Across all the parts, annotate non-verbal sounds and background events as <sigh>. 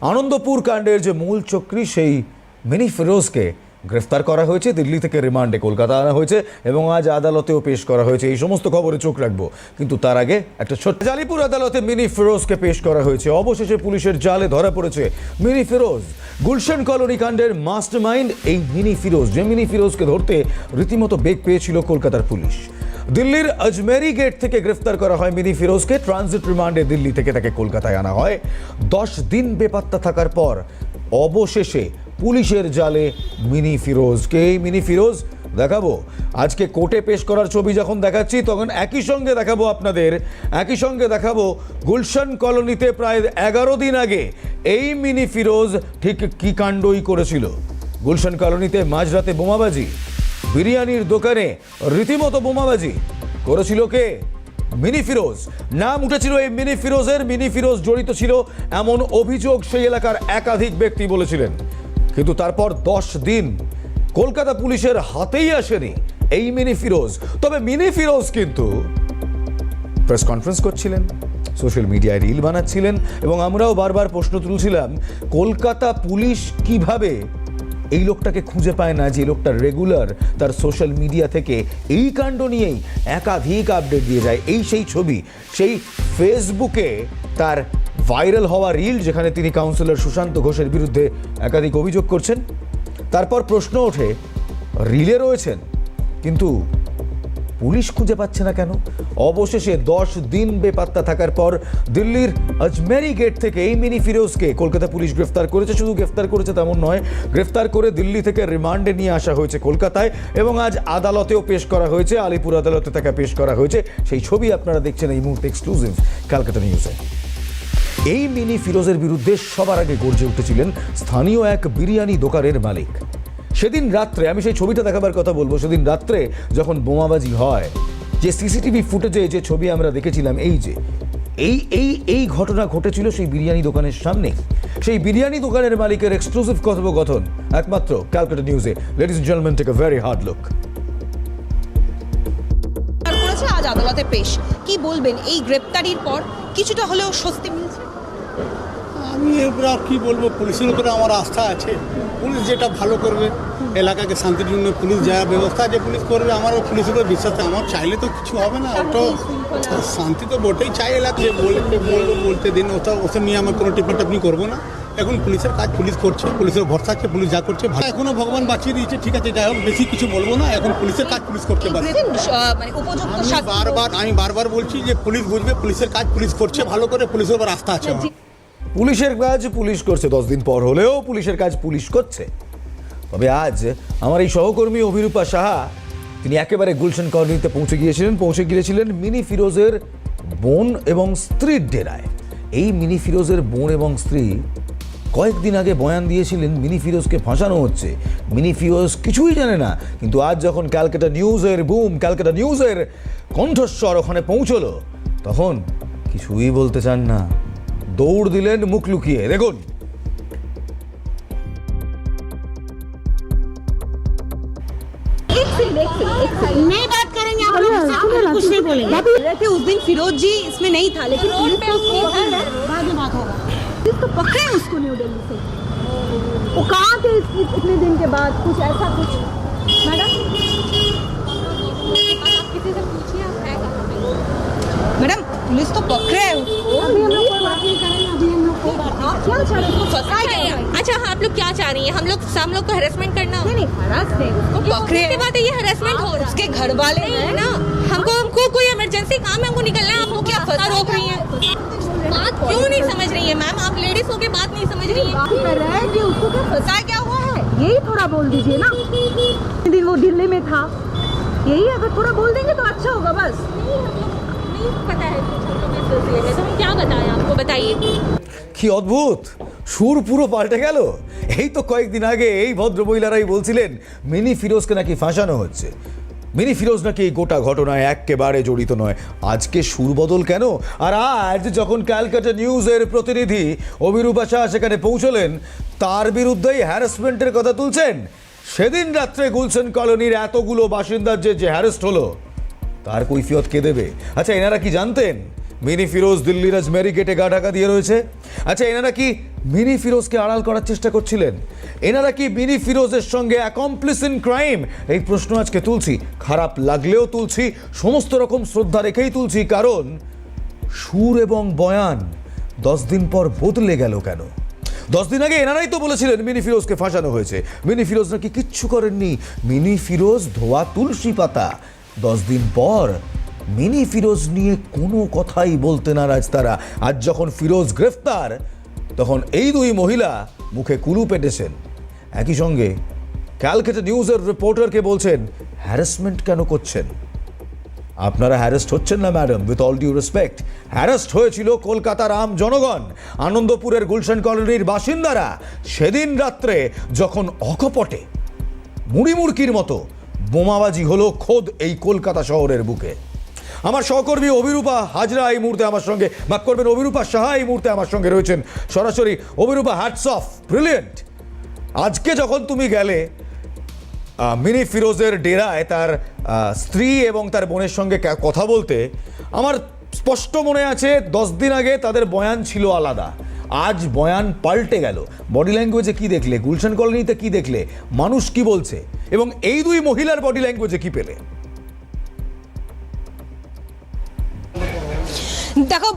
আনন্দপুর কাণ্ডের যে মূল চক্রী, সেই মিনি ফিরোজকে গ্রেফতার করা হয়েছে। দিল্লি থেকে রিমান্ডে কলকাতা আনা হয়েছে এবং আজ আদালতেও পেশ করা হয়েছে। এই সমস্ত খবরে চোখ রাখব। কিন্তু তার আগে একটা ছোট্ট জালিপুর আদালতে মিনি ফিরোজকে পেশ করা হয়েছে। অবশেষে পুলিশের জালে ধরা পড়েছে মিনি ফিরোজ। গুলশন কলোনি কাণ্ডের মাস্টার মাইন্ড এই মিনি ফিরোজ, যে মিনি ফিরোজকে ধরতে রীতিমতো বেগ পেয়েছিল কলকাতার পুলিশ। দিল্লির আজমেরি গেট থেকে গ্রেফতার করা হয় মিনি ফিরোজকে। ট্রানজিট রিমান্ডে দিল্লি থেকে তাকে কলকাতায় আনা হয়। দশ দিন বেপাত্তা থাকার পর অবশেষে পুলিশের জালে মিনি ফিরোজকে। এই মিনি ফিরোজ, দেখাবো। আজকে কোর্টে পেশ করার ছবি যখন দেখাচ্ছি, তখন একই সঙ্গে দেখাবো আপনাদের। একই সঙ্গে দেখাবো গুলশন কলোনিতে প্রায় এগারো দিন আগে এই মিনি ফিরোজ ঠিক কী কাণ্ডই করেছিল। গুলশন কলোনিতে মাঝরাতে বোমাবাজি। বিরিয়ানির দোকানে রীতিমতো বোমাবাজি। করেছিল কে? মিনি ফিরোজ। নাম উঠেছিল এই মিনি ফিরোজের। মিনি ফিরোজ জড়িত ছিল এমন অভিযোগ সেই এলাকার একাধিক ব্যক্তি বলেছিলেন। কিন্তু তারপর দশ দিন কলকাতা পুলিশের হাতেই আসেনি এই মিনি ফিরোজ। তবে মিনি ফিরোজ কিন্তু প্রেস কনফারেন্স করছিলেন, সোশ্যাল মিডিয়ায় রিল বানাচ্ছিলেন এবং আমরাও বারবার প্রশ্ন তুলছিলাম, কলকাতা পুলিশ কীভাবে এই লোকটাকে খুঁজে পায় না যে লোকটা রেগুলার তার সোশ্যাল মিডিয়া থেকে এই কাণ্ড নিয়েই একাধিক আপডেট দিয়ে যায়। এই সেই ছবি, সেই ফেসবুকে তার ভাইরাল হওয়া রিল যেখানে তিনি কাউন্সিলর সুশান্ত ঘোষের বিরুদ্ধে একাধিক অভিযোগ করছেন। তারপর প্রশ্ন ওঠে রিলে রয়েছেন, কিন্তু পুলিশ খুঁজে পাচ্ছে না কেন? অবশেষে দশ দিন বেপাত্তা থাকার পর দিল্লির আজমেরি গেট থেকে এই মিনি ফিরোজকে কলকাতা পুলিশ গ্রেফতার করেছে। শুধু গ্রেফতার করেছে তেমন নয়, গ্রেফতার করে দিল্লি থেকে রিমান্ডে নিয়ে আসা হয়েছে কলকাতায় এবং আজ আদালতেও পেশ করা হয়েছে। আলিপুর আদালতে তাকে পেশ করা হয়েছে। সেই ছবি আপনারা দেখছেন এই মুহূর্তে এক্সক্লুসিভ ক্যালকাটা নিউজে এই মিনি ফিরোজের বিরুদ্ধে সবার আগে গর্জে উঠেছিলেন স্থানীয় এক বিরিয়ানি দোকানের মালিক। সেদিন রাত্রে আমি সেই ছবিটা দেখাবার কথা বলব সেদিন রাত্রে যখন বোমাবাজি হয় যে সিসিটিভি ফুটেজে যে ছবি আমরা দেখেছিলাম এই যে এই এই এই ঘটনা ঘটেছিল সেই বিরিয়ানি দোকানের সামনে সেই বিরিয়ানি দোকানের মালিকের এক্সক্লুসিভ কথোপকথন একমাত্র ক্যালকাটা নিউজে। Ladies gentleman take a very hard look আজ আদালতে পেশ। কি বলবেন এই গ্রেপ্তারির পর কিছুটা হলেও স্বস্তি মিলছে? আমি আর কী বলব পুলিশের উপরে আমার আস্থা আছে। পুলিশ যেটা ভালো করবে এলাকাকে শান্তির জন্য পুলিশ যা ব্যবস্থা যে পুলিশ করবে। আমারও পুলিশের উপরে বিশ্বাস আমার চাইলে তো কিছু হবে না। ওটা শান্তি তো বটেই চাই এলাকা যে বলতে বলব বলতে দিন ওটা ওসব নিয়ে আমার কোনো টিপা টাপনি করব না। এখন পুলিশের কাজ পুলিশ করছে পুলিশের ভরসা আছে পুলিশ যা করছে ভালো। এখনও ভগবান বাঁচিয়ে দিয়েছে ঠিক আছে যাই হোক বেশি কিছু বলব না। এখন পুলিশের কাজ পুলিশ করছে মানে উপযুক্ত আমি বারবার আমি বারবার বলছি যে পুলিশ বুঝবে পুলিশের কাজ পুলিশ করছে ভালো করে পুলিশের উপর আস্থা আছে পুলিশের কাজ পুলিশ করছে। দশ দিন পর হলেও পুলিশের কাজ পুলিশ করছে। তবে আজ আমার এই সহকর্মী অভিরূপা সাহা, তিনি একেবারে গুলশন কলোনিতে পৌঁছে গিয়েছিলেন পৌঁছে গিয়েছিলেন মিনি ফিরোজের বোন এবং স্ত্রীর ডেরায়। এই মিনি ফিরোজের বোন এবং স্ত্রী কয়েকদিন আগে বয়ান দিয়েছিলেন মিনি ফিরোজকে ফাঁসানো হচ্ছে। মিনি ফিরোজ কিছুই জানে না, কিন্তু আজ যখন ক্যালকাটা নিউজের বুম, ক্যালকাটা নিউজের কণ্ঠস্বর ওখানে পৌঁছলো, তখন কিছুই বলতে চান না। দৌড় দিলেন মুখ লুকিয়ে। দেখুন हाँ, कुछ नहीं बोलेंगे। उस दिन फिरोज जी इसमें नहीं था लेकिन तो पकड़े उसको न्यू दिल्ली से। वो कहाँ थे इतने दिन के बाद? कुछ ऐसा कुछ। मैडम पुलिस तो पकड़े है। उसको अभी हम लोग कोई बात नहीं करेंगे अभी हम लोग कोई बात आप क्या चाह रहे हो फंसा क्या अच्छा हाँ आप लोग क्या चाह रही है? हम लोग हम लोग को हेरेसमेंट करना। नहीं नहीं हरास नहीं उसको पकड़े की बात है ये हेरेसमेंट हो रहा उसके घर वाले है। ना। हमको हमको कोई इमरजेंसी काम है हमको निकलना है। आपको क्या फंसा रोक रही है? बात क्यों नहीं समझ रही है मैम आप लेडीज़ होके बात नहीं समझ रही हैं। कि उसको क्या फंसा क्या हुआ है? यही थोड़ा बोल दीजिए ना। दिन वो दिल्ली में था। यही अगर थोड़ा बोल देंगे तो अच्छा होगा बस। नहीं पता है कुछ हम लोग इस सिलसिले में तो हम क्या बताएं आपको बताइए কি অদ্ভুত সুর পুরো পাল্টে গেল এই তো কয়েকদিন আগে এই ভদ্রমহিলারাই বলছিলেন মিনি ফিরোজকে নাকি ফাঁসানো হচ্ছে মিনি ফিরোজ নাকি এই গোটা ঘটনায় একেবারে জড়িত নয় আজকে সুর বদল কেন আর আজ যখন ক্যালকাটা নিউজের প্রতিনিধি অভিরূপা শাহ সেখানে পৌঁছলেন তার বিরুদ্ধেই হ্যারাসমেন্টের কথা তুলছেন সেদিন রাত্রে গুলশন কলোনির এতগুলো বাসিন্দার যে যে হ্যারেস্ট হলো তার কৈফিয়ত কে দেবে? আচ্ছা এনারা কি জানতেন? মিনি ফিরোজ দিল্লির আজ মেরি গেটে গা ঢাকা দিয়ে রয়েছে। আচ্ছা এনারা কি মিনি ফিরোজকে আড়াল করার চেষ্টা করছিলেন? এনারা কি মিনি ফিরোজের সঙ্গে অ্যাকমপ্লিস ইন ক্রাইম এই প্রশ্ন আজকে তুলছি। খারাপ লাগলেও তুলছি, সমস্ত রকম শ্রদ্ধা রেখেই তুলছি, কারণ সুর এবং বয়ান দশ দিন পর বদলে গেল কেন? দশ দিন আগে এনারাই তো বলেছিলেন মিনি ফিরোজকে ফাঁসানো হয়েছে। মিনি ফিরোজ নাকি কিচ্ছু করেননি। মিনি ফিরোজ ধোয়া তুলসী পাতা। দশ দিন পর মিনি ফিরোজ নিয়ে কোনো কথাই বলতে নারাজ তারা। আজ যখন ফিরোজ গ্রেফতার, তখন এই দুই মহিলা মুখে কুলু পেটেছেন। একই সঙ্গে ক্যালকাটা নিউজের রিপোর্টারকে বলছেন, হ্যারাসমেন্ট কেন করছেন? আপনারা হ্যারেস্ট হচ্ছেন না, madam with all due respect harassed হয়েছিল কলকাতার আম জনগণ, আনন্দপুরের গুলশান কলোনির বাসিন্দারা, সেদিন রাত্রে যখন অকপটে মুড়িমুড়কির মতো বোমাবাজি হলো খোদ এই কলকাতা শহরের বুকে। আমার সহকর্মী অভিরূপা হাজরা এই মুহূর্তে আমার সঙ্গে। মাফ করবেন, অভিরূপা সাহা এই মুহূর্তে আমার সঙ্গে রয়েছেন। সরাসরি অভিরূপা হ্যাটস অফ ব্রিলিয়েন্ট আজকে যখন তুমি গেলে মিনি ফিরোজের ডেরায় তার স্ত্রী এবং তার বোনের সঙ্গে কথা বলতে, আমার স্পষ্ট মনে আছে, দশ দিন আগে তাদের বয়ান ছিল আলাদা। আজ বয়ান পাল্টে গেল। বডি ল্যাঙ্গুয়েজে কি দেখলে? গুলশান কলোনিতে কি দেখলে? মানুষ কি বলছে? এবং এই দুই মহিলার বডি ল্যাঙ্গুয়েজে কি পেলে? দেখো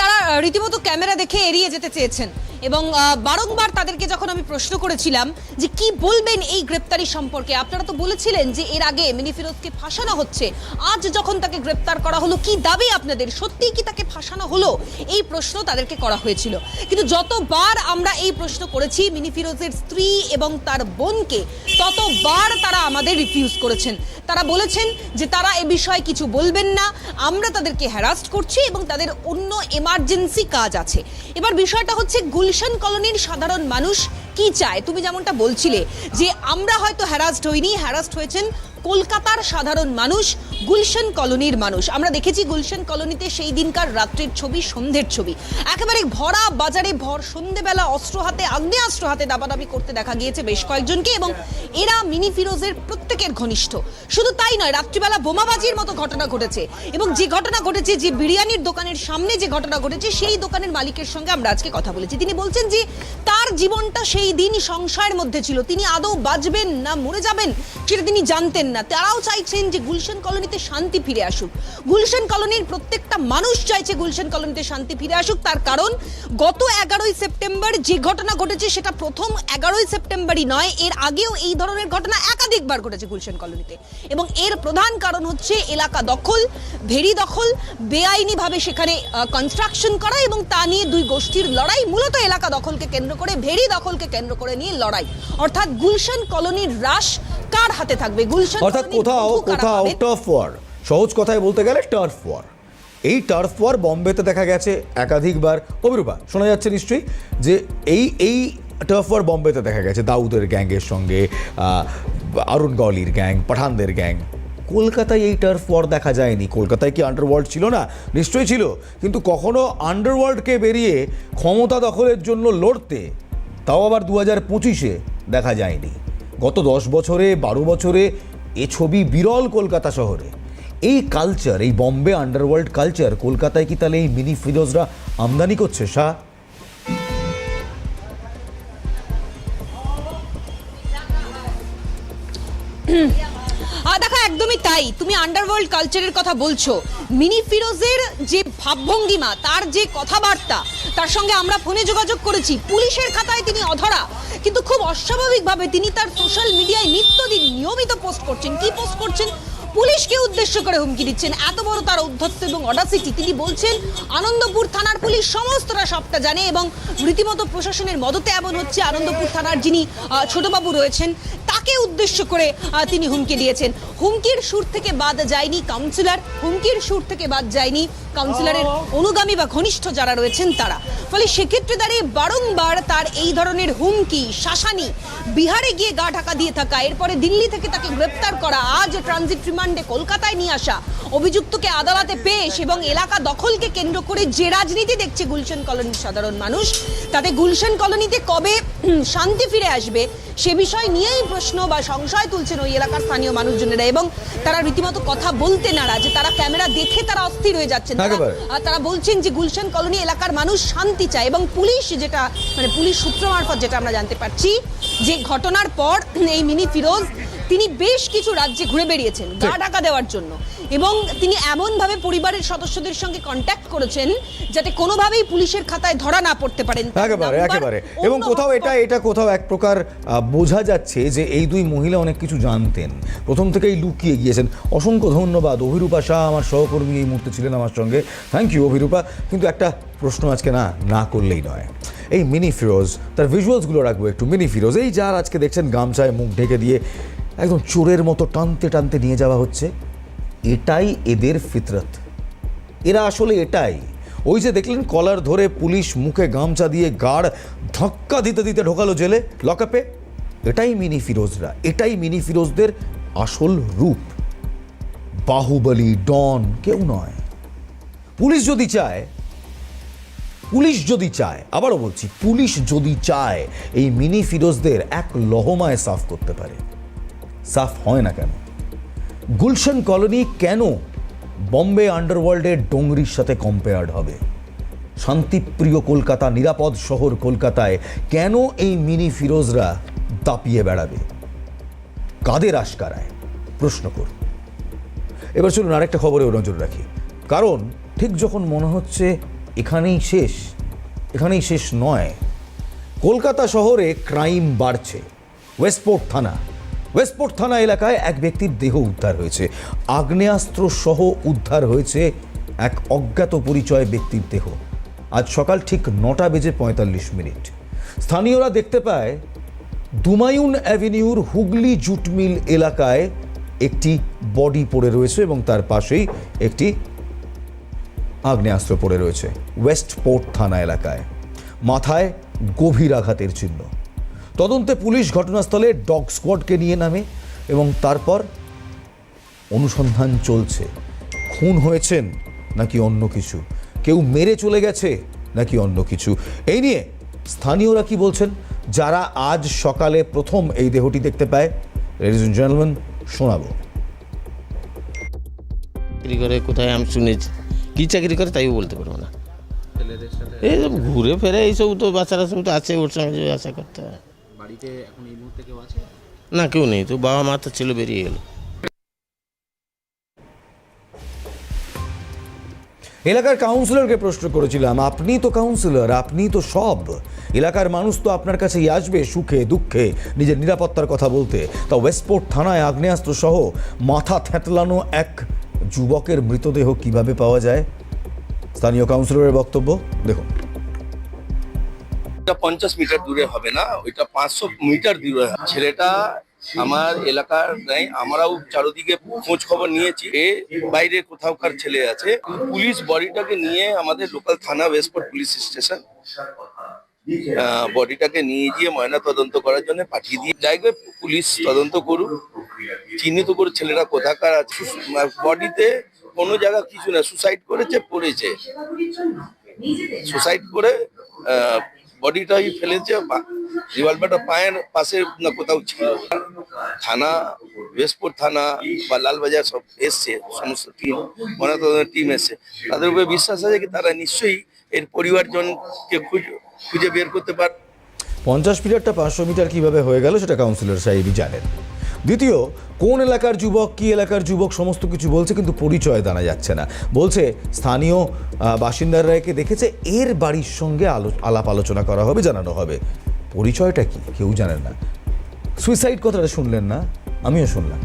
তারা রীতিমতো ক্যামেরা দেখে এড়িয়ে যেতে চেয়েছেন। এবং বারংবার তাদেরকে যখন আমি প্রশ্ন করেছিলাম যে কি বলবেন এই গ্রেপ্তারি সম্পর্কে, আপনারা তো বলেছিলেন যে এর আগে মিনি ফিরোজকে ফাঁসানো হচ্ছে। আজ যখন তাকে গ্রেপ্তার করা হলো, কি দাবি আপনাদের? সত্যিই কি তাকে ফাঁসানো হলো? এই প্রশ্ন তাদেরকে করা হয়েছিল। কিন্তু যতবার আমরা এই প্রশ্ন করেছি মিনি ফিরোজের স্ত্রী এবং তার বোনকে, ততবার তারা আমাদের রিফিউজ করেছেন। তারা বলেছেন যে তারা এ বিষয়ে কিছু বলবেন না। আমরা তাদেরকে হ্যারাস্ট করছি এবং তাদের অন্য এমার্জেন্সি কাজ আছে। এবার বিষয়টা হচ্ছে গুলশান কলোনির সাধারণ মানুষ কি চায়? তুমি যেমনটা বলছিলে যে আমরা হয়তো হ্যারাস্ট হইনি হ্যারাস্ট হয়েছেন কলকাতার সাধারণ মানুষ। গুলশান কলোনির মানুষ। আমরা দেখেছি গুলশান কলোনিতে সেই দিনকার রাত্রির ছবি, সন্ধ্যের ছবি। একেবারে ভরা বাজারে ভর, সন্ধেবেলা অস্ত্র হাতে, আগ্নেয়াস্ত্র হাতে দাবাদাবি করতে দেখা গিয়েছে বেশ কয়েকজনকে এবং এরা মিনি ফিরোজের প্রত্যেকের ঘনিষ্ঠ। শুধু তাই নয়, রাত্রিবেলা বোমাবাজির মতো ঘটনা ঘটেছে এবং যে ঘটনা ঘটেছে, যে বিরিয়ানির দোকানের সামনে যে ঘটনা ঘটেছে, সেই দোকানের মালিকের সঙ্গে আমরা আজকে কথা বলেছি। তিনি বলছেন যে, তার জীবনটা সেই দিন সংশয়ের মধ্যে ছিল। তিনি আদৌ বাঁচবেন না, মরে যাবেন, সেটা তিনি জানতেন না। তারাও চাইছেন যে গুলশান কলোনিতে শান্তি ফিরে আসুক। গুলশান কলোনির প্রত্যেকটা মানুষ চাইছে গুলশান কলোনিতে শান্তি ফিরে আসুক। তার কারণ, গত এগারোই সেপ্টেম্বর যে ঘটনা ঘটেছে সেটা প্রথম এগারোই সেপ্টেম্বরই নয়, এর আগেও এই ধরনের ঘটনা একাধিকবার ঘটেছে গুলশান কলোনিতে। এবং এর প্রধান কারণ হচ্ছে এলাকা দখল, ভেরি দখল, বেআইনিভাবে সেখানে কনস্ট্রাকশন করা এবং তা নিয়ে দুই গোষ্ঠীর লড়াই, মূলত এলাকা দখলকে কেন্দ্র করে, ভেরি দখলকে কেন্দ্র করে নিয়ে লড়াই। অর্থাৎ গুলশান কলোনির রাশ কার হাতে থাকবে? গুলশান অর্থাৎ কোথাও কোথাও? টার্ফ ওয়ার সহজ কথায় বলতে গেলে টার্ফ ওয়ার এই টার্ফ ওয়ার বম্বেতে দেখা গেছে একাধিকবার। অভিরূপা শোনা যাচ্ছে নিশ্চয়ই যে এই এই টার্ফ ওয়ার বম্বেতে দেখা গেছে। দাউদের গ্যাংয়ের সঙ্গে আহ, অরুণ গলির গ্যাং পাঠানদের গ্যাং। কলকাতায় এই টার্ফ ওয়ার দেখা যায়নি। কলকাতায় কি আন্ডারওয়ার্ল্ড ছিল না? নিশ্চয়ই ছিল। কিন্তু কখনো আন্ডারওয়ার্ল্ডকে বেরিয়ে ক্ষমতা দখলের জন্য লড়তে তাও আবার দু হাজার পঁচিশে দেখা যায়নি। গত দশ বছরে, বারো বছরে এ ছবি বিরল কলকাতা শহরে। এই কালচার এই বম্বে আন্ডারওয়ার্ল্ড কালচার কলকাতায় কি তাহলে এই মিনি ফিরোজরা আমদানি করছে, শাহ? একদমই <clears throat> তাই তুমি আন্ডারওয়ার্ল্ড কালচারের কথা বলছো। মিনি ফিরোজের যে ভাবভঙ্গিমা, তার যে কথাবার্তা, তার সঙ্গে আমরা ফোনে যোগাযোগ করেছি। পুলিশের খাতায় তিনি অধরা, কিন্তু খুব অস্বাভাবিকভাবে তিনি তার সোশ্যাল মিডিয়ায় নিত্যদিন নিয়মিত পোস্ট করছেন। কি পোস্ট করছেন? পুলিশকে উদ্দেশ্য করে হুমকি দিচ্ছেন। এত বড় তার অধ্যত্ত এবং অডাসিটি তিনি বলছেন, আনন্দপুর থানার পুলিশ সমস্তটা সবটা জানে এবং রীতিমতো প্রশাসনের মদতে এমন হচ্ছে আনন্দপুর থানার যিনি ছোটবাবু রয়েছেন, তাকে উদ্দেশ্য করে তিনি হুমকি দিয়েছেন। হুমকির সুর থেকে বাদ যায়নি কাউন্সিলর হুমকির সুর থেকে বাদ যায়নি কাউন্সিলরের অনুগামী বা ঘনিষ্ঠ যারা রয়েছেন তারা। ফলে সেক্ষেত্রে দাঁড়িয়ে বারংবার তার এই ধরনের হুমকি, শাসানি, বিহারে গিয়ে গা ঢাকা দিয়ে থাকা, এরপরে দিল্লি থেকে তাকে গ্রেপ্তার করা, আজ ট্রানজিট রিমান্ডে কলকাতায় নিয়ে আসা। অভিযুক্তকে আদালতে পেশ এবং এলাকা দখলকে কেন্দ্র করে যে রাজনীতি দেখছে গুলশান কলোনির সাধারণ মানুষ তাতে গুলশান কলোনিতে কবে শান্তি ফিরে আসবে সে বিষয় নিয়েই প্রশ্ন বা সংশয় তুলছেন ওই এলাকার স্থানীয় মানুষজনেরা এবং তারা রীতিমতো কথা বলতে নারা যে তারা ক্যামেরা দেখে তারা অস্থির হয়ে যাচ্ছেন। আর তারা বলছেন যে গুলশান কলোনি এলাকার মানুষ শান্তি চায় এবং পুলিশ যেটা মানে পুলিশ সূত্র মারফত যেটা আমরা জানতে পারছি যে ঘটনার পর এই মিনি ফিরোজ তিনি বেশ কিছু রাজ্যে ঘুরে বেরিয়েছেন গা ঢাকা দেওয়ার জন্য। এবং তিনি এমনভাবে পরিবারের সদস্যদের সঙ্গে কন্ট্যাক্ট করেছেন যাতে কোনোভাবেই পুলিশের খাতায় ধরা না পড়তে পারেন। একেবারে একেবারে। এবং কোথাও এটা এটা কোথাও এক প্রকার বোঝা যাচ্ছে যে এই দুই মহিলা অনেক কিছু জানতেন। প্রথম থেকেই লুকিয়ে গিয়েছেন। অসংখ্য ধন্যবাদ। অভিরূপা শাহ আমার সহকর্মী এই মুহূর্তে ছিলেন আমার সঙ্গে। Thank you Abhirupa. কিন্তু একটা প্রশ্ন আজকে না না করলেই নয়। এই মিনি ফিরোজ তার ভিজুয়ালসগুলো রাখব একটু। মিনি ফিরোজ এই যার আজকে দেখছেন গামছায় মুখ ঢেকে দিয়ে একদম চোরের মতো টানতে টানতে নিয়ে যাওয়া হচ্ছে। এটাই এদের ফিতরত। এরা আসলে এটাই। ওই যে দেখলেন কলার ধরে পুলিশ মুখে গামছা দিয়ে গাড় ধাক্কা দিতে দিতে ঢোকালো জেলে লকআপে এটাই মিনি ফিরোজরা, এটাই মিনি ফিরোজদের আসল রূপ। বাহুবলি, ডন, কেউ নয়। পুলিশ যদি চায়, পুলিশ যদি চায়, আবারও বলছি, পুলিশ যদি চায়, এই মিনি ফিরোজদের এক লহমায় সাফ করতে পারে। সাফ হয় না কেন? গুলশন কলোনি কেন বম্বে আন্ডারওয়ার্ল্ডের ডোংরির সাথে কম্পেয়ার্ড হবে? শান্তিপ্রিয় কলকাতা, নিরাপদ শহর কলকাতায় কেন এই মিনি ফিরোজরা দাপিয়ে বেড়াবে? কাদের আশকারায়? প্রশ্ন করুন। এবার চলুন আরেকটা খবরেও নজর রাখি। কারণ ঠিক যখন মনে হচ্ছে এখানেই শেষ এখানেই শেষ নয়, কলকাতা শহরে ক্রাইম বাড়ছে। ওয়েস্টপোর্ট থানা ওয়েস্টপোর্ট থানা এলাকায় এক ব্যক্তির দেহ উদ্ধার হয়েছে। আগ্নেয়াস্ত্র সহ উদ্ধার হয়েছে এক অজ্ঞাত পরিচয় ব্যক্তির দেহ। আজ সকাল ঠিক নটা বেজে পঁয়তাল্লিশ মিনিট। স্থানীয়রা দেখতে পায়, দুমায়ুন অ্যাভিনিউর হুগলি জুটমিল এলাকায় একটি বডি পড়ে রয়েছে এবং তার পাশেই একটি আগ্নেয়াস্ত্র পড়ে রয়েছে। ওয়েস্টপোর্ট থানা এলাকায়। মাথায় গভীর আঘাতের চিহ্ন। তদন্তে পুলিশ ঘটনাস্থলে ডগ স্কোয়াডকে নিয়ে নামে এবং তারপর অনুসন্ধান চলছে। খুন হয়েছেন নাকি অন্য কিছু? কেউ মেরে চলে গেছে নাকি অন্য কিছু? এই নিয়ে স্থানীয়রা কি বলছেন? যারা আজ সকালে প্রথম এই দেহটি দেখতে পায় লেডিজ এন্ড জেন্টলম্যান শোনাবো। চাকরি করে কোথায় আমি শুনেছি। কী চাকরি করে তাইও বলতে পারব না। এই সব ঘুরে ফেরে এইসব তো বাচ্চারা সব তো আছে ওর সঙ্গে আশা করতে হয়। বাড়িতে এখন এই মুহূর্তে কেউ আছে? না কেউ নেই। তো বাবা মা তো ছিল বেরিয়ে গেল। এলাকার কাউন্সিলরকে প্রশ্ন করেছিলাম আপনি তো কাউন্সিলর আপনি তো সব। এলাকার মানুষ তো আপনার কাছেই আসবে সুখে দুঃখে নিজের নিরাপত্তার কথা বলতে। তা ওয়েস্টপোর্ট থানায় আগ্নেয়াস্ত্র সহ মাথা থ্যাতলানো এক যুবকের মৃতদেহ কীভাবে পাওয়া যায়? স্থানীয় কাউন্সিলরের বক্তব্য দেখুন। ওইটা পঞ্চাশ মিটার দূরে হবে না, ওইটা পাঁচশো মিটার দূরে হবে। ছেলেটা আমার এলাকার নাই, আমরাও চারদিকে খোঁজ খবর নিয়েছি। এ বাইরে কোথাওকার ছেলে আছে। পুলিশ বডিটাকে নিয়ে আমাদের লোকাল থানা ওয়েস্টপোর্ট পুলিশ স্টেশন বডিটাকে নিয়ে গিয়ে ময়না তদন্ত করার জন্য পাঠিয়ে দিয়ে জায়গায় পুলিশ তদন্ত করুক। চিহ্নিত করে ছেলেরা কোথাকার আছে। বডিতে কোনো জায়গা কিছু না, সুসাইড করেছে, পড়েছে। সুসাইড করে বডিটাই ফেলেছে রিভলভারটা পায়ের পাশে না কোথাও ছিল। থানা বেশপুর থানা বা লালবাজার সব এসছে, সমস্ত টিম ময়নাতদন্ত টিম এসছে। তাদের উপরে বিশ্বাস আছে কি তারা নিশ্চয়ই এর পরিবারজনকে খুঁজে খুঁজে বের করতে পার পঞ্চাশ মিটারটা পাঁচশো মিটার কীভাবে হয়ে গেল সেটা কাউন্সিলর সাহেবই জানেন। দ্বিতীয়, কোন এলাকার যুবক, কি এলাকার যুবক, সমস্ত কিছু বলছে, কিন্তু পরিচয় জানা যাচ্ছে না। বলছে, স্থানীয় বাসিন্দারা একে দেখেছে, এর বাড়ির সঙ্গে আলো, আলাপ আলোচনা করা হবে, জানানো হবে। পরিচয়টা কি? কেউ জানেন না। সুইসাইড কথাটা শুনলেন না? আমিও শুনলাম।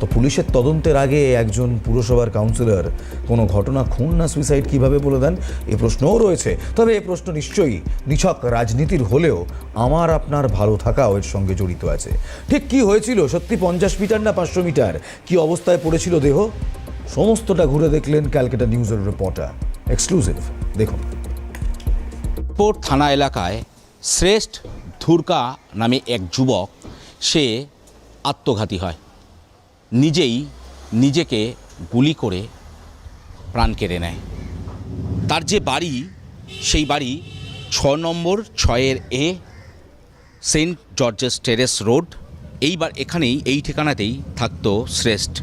তো পুলিশের তদন্তের আগে একজন পুরসভার কাউন্সিলর কোনো ঘটনা খুন না সুইসাইড কীভাবে বলে দেন? এ প্রশ্নও রয়েছে। তবে এ প্রশ্ন নিশ্চয়ই নিছক রাজনীতির হলেও আমার আপনার ভালো থাকাও এর সঙ্গে জড়িত আছে। ঠিক কি হয়েছিল? সত্যি পঞ্চাশ মিটার না পাঁচশো মিটার? কি অবস্থায় পড়েছিল দেহ? সমস্তটা ঘুরে দেখলেন ক্যালকাটা নিউজের রিপোর্টার এক্সক্লুসিভ দেখুন। পোর্ট থানা এলাকায় শ্রেষ্ঠ ধুরকা নামে এক যুবক, সে আত্মঘাতী হয়। নিজেই নিজেকে গুলি করে প্রাণ কেড়ে নেয়। তার যে বাড়ি, সেই বাড়ি ছ নম্বর ছয়ের A Saint George's terrace road. এইবার এখানেই, এই ঠিকানাতেই থাকতো শ্রেষ্ঠ